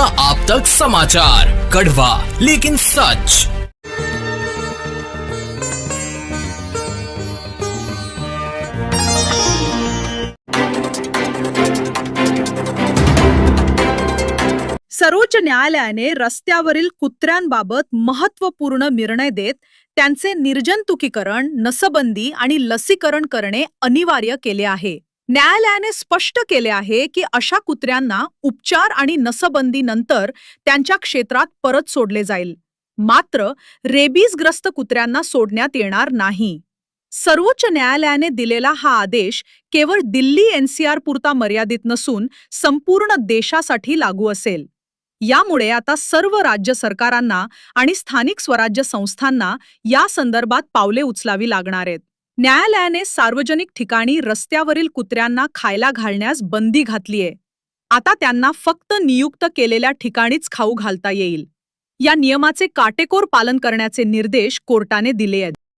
नया आप तक समाचार कड़वा लेकिन सच। सर्वोच्च न्यायालयाने रस्त्यावरील कुत्र्यांबाबत महत्त्वपूर्ण निर्णय देत त्यांचे निर्जंतुकीकरण नसबंदी आणि लसीकरण करणे अनिवार्य केले आहे. न्यायालयाने स्पष्ट केले आहे की अशा कुत्र्यांना उपचार आणि नसबंदी नंतर त्यांच्या क्षेत्रात परत सोडले जाईल. मात्र रेबीजग्रस्त कुत्र्यांना सोडण्यात येणार नाही. सर्वोच्च न्यायालयाने दिलेला हा आदेश केवळ दिल्ली एनसीआर पुरता मर्यादित नसून संपूर्ण देशासाठी लागू असेल. यामुळे आता सर्व राज्य सरकारांना आणि स्थानिक स्वराज्य संस्थांना या संदर्भात पावले उचलावी लागणार आहेत. न्यायालयाने सार्वजनिक ठिकाणी रस्त्यावरील कुत्र्यांना खायला घालण्यास बंदी घातलीये. आता त्यांना फक्त नियुक्त केलेल्या ठिकाणीच खाऊ घालता येईल. या नियमाचे काटेकोर पालन करण्याचे निर्देश कोर्टाने दिले आहेत